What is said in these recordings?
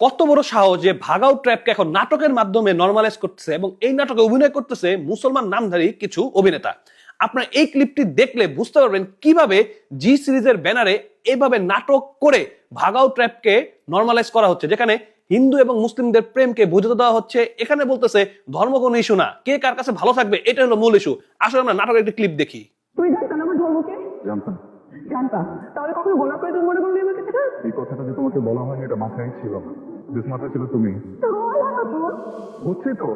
কত বড় সাহস যে ভাগাও ট্র্যাপকে এখন নাটকের মাধ্যমে নর্মালাইজ করতেছে এবং এই নাটকে অভিনয় করতেছে মুসলমান নামধারী কিছু অভিনেতা। আপনারা এই ক্লিপটি দেখলে বুঝতে পারবেন কীভাবে জি সিরিজের ব্যানারে এভাবে নাটক করে ভাগাও ট্র্যাপকে নর্মালাইজ করা হচ্ছে যেখানে হিন্দু এবং মুসলিমদের প্রেমকে বুঝতে দেওয়া হচ্ছে। এখানে বলতেছে ধর্ম কোনো ইস্যু না। কে কার কাছে ভালো থাকবে? এটা হলো মূল ইস্যু আসলে আমরা নাটকের একটি ক্লিপ দেখি। তুমি জানতাম। জানতা। তাহলে কখনো গোলাপ করে তুমি মনে করলে আমাকে সেটা? এই কথাটা যে তোমাকে বলা হয়নি এটা মাথায় ছিল না। বেশ মাথায় ছিল তুমি। হচ্ছে তো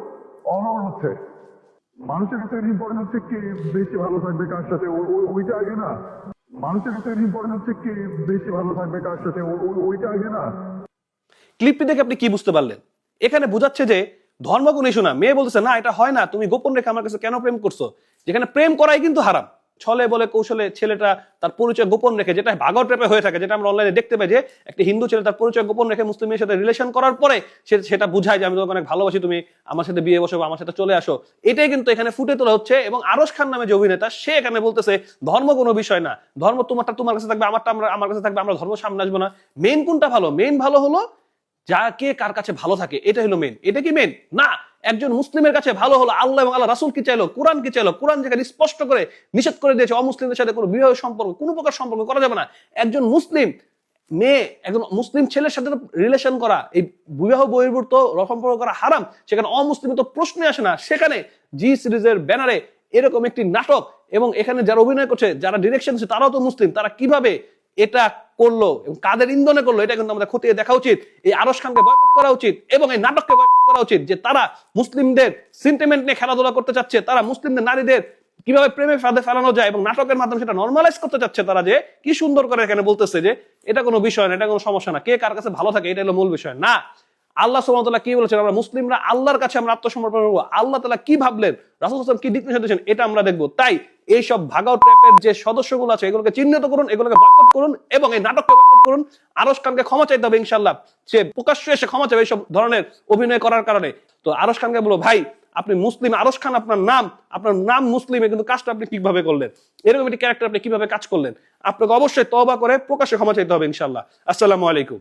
অনর হচ্ছে। মানুষের কাছে ইম্পর্টেন্ট হচ্ছে কে বেশি ভালো থাকবে কার সাথে ওইটা আগে না। মানুষের কাছে ইম্পর্টেন্ট হচ্ছে কে বেশি ভালো থাকবে কার সাথে ওইটা আগে না। ক্লিপটি দেখে আপনি কি বুঝতে পারলেন? এখানে বোঝাচ্ছে যে ধর্ম কোনো ইস্যু না। মেয়ে বলতেছে না এটা হয় না। তুমি গোপন রেখে আমার কাছে কেন প্রেম করছ? যেখানে প্রেম করাই কিন্তু হারাম। ছলে বলে কৌশলে ছেলেটা তার পরিচয় গোপন রেখে, যেটা ভাগর ট্রেপে হয়ে থাকে, যেটা আমরা অনলাইনে দেখতে পাই যে একটা হিন্দু ছেলে তার পরিচয় গোপন রেখে মুসলিমের সাথে রিলেশন করার পরে সে সেটা বুঝায় যে, আমি তোমাকে অনেক ভালোবাসি, তুমি আমার সাথে বিয়ে বসো বা আমার সাথে চলে আসো। এটাই কিন্তু এখানে ফুটে তোলা হচ্ছে এবং আরশ খান নামে যে অভিনেতা, সে এখানে বলতেছে, ধর্ম কোনো বিষয় না। ধর্ম তোমারটা তোমার কাছে থাকবে, আমারটা আমরা, আমার কাছে থাকবে, আমরা ধর্ম সামনে আসব না। মেন কোনটা ভালো? মেন ভালো হলো যা কে কার কাছে ভালো থাকে, এটা হলো মেন এটা কি মেন না। একজন মুসলিমের কাছে ভালো হলো, আল্লাহ এবং আল্লাহ রাসুল কি চাইলো, কোরআন কি চাইলো, কোরআন যেখানে স্পষ্ট করে নিষেধ করে দিয়েছে, অমুসলিমদের সাথে কোনো বিবাহ সম্পর্ক, কোনো প্রকার সম্পর্ক করা যাবে না। একজন মুসলিম মেয়ে, একজন মুসলিম ছেলের সাথে রিলেশন করা, এই বিবাহ বহির্ভূত সম্পর্ক করা হারাম, সেখানে অমুসলিম তো প্রশ্নই আসে না। সেখানে জি সিরিজের ব্যানারে এরকম একটি নাটক এবং এখানে যারা অভিনয় করছে, যারা ডিরেকশন তারাও তো মুসলিম, তারা কীভাবে এটা করল এবং কাদের ইন্ধনে করল, এটা কিন্তু আমাদের খতিয়ে দেখা উচিত। এই আরস খানকে বয়কট করা উচিত এবং এই নাটককে বয়কট করা উচিত যে তারা মুসলিমদের সেন্টিমেন্ট নিয়ে খেলাধুলা করতে চাচ্ছে, তারা মুসলিমদের নারীদের কীভাবে প্রেমে ফাঁদে ফেলানো যায় এবং নাটকের মাধ্যমে সেটা নর্মালাইজ করতে চাচ্ছে তারা যে, কি সুন্দর করে এখানে বলতেছে যে, এটা কোনো বিষয় না, এটা কোনো সমস্যা না, কে কার কাছে ভালো থাকে, এটা হলো মূল বিষয়। না, আল্লাহ সুবহানাহু কি বলেছেন? আমরা মুসলিমরা আল্লাহর কাছে আমরা আত্মসমর্পণ করব। আল্লাহ তাআলা কি ভাবলেন? রাসূল ওয়াসাল্লাম কি দিক নির্দেশ দিয়েছেন? এটা আমরা দেখব। তাই এই সব ভাগাও ট্র্যাপের যে সদস্যগুলো আছে, এগুলোকে চিহ্নিত করুন, এগুলোকে বয়কট করুন এবং এই নাটককে বয়কট করুন। আরশ খানকে ক্ষমা চাইতে হবে ইনশাল্লাহ সে প্রকাশ্যে এসে ক্ষমা চাইবে এইসব ধরনের অভিনয় করার কারণে। তো আরশ খানকে বলো, ভাই, আপনি মুসলিম, আরশ খান আপনার নাম আপনার নাম মুসলিমে কিন্তু কাজটা আপনি কীভাবে করলেন। এরকম একটি ক্যারেক্টার আপনি কীভাবে কাজ করলেন? আপনাকে অবশ্যই তবা করে প্রকাশ্যে ক্ষমা চাইতে হবে ইনশাল্লাহ আসসালামু আলাইকুম।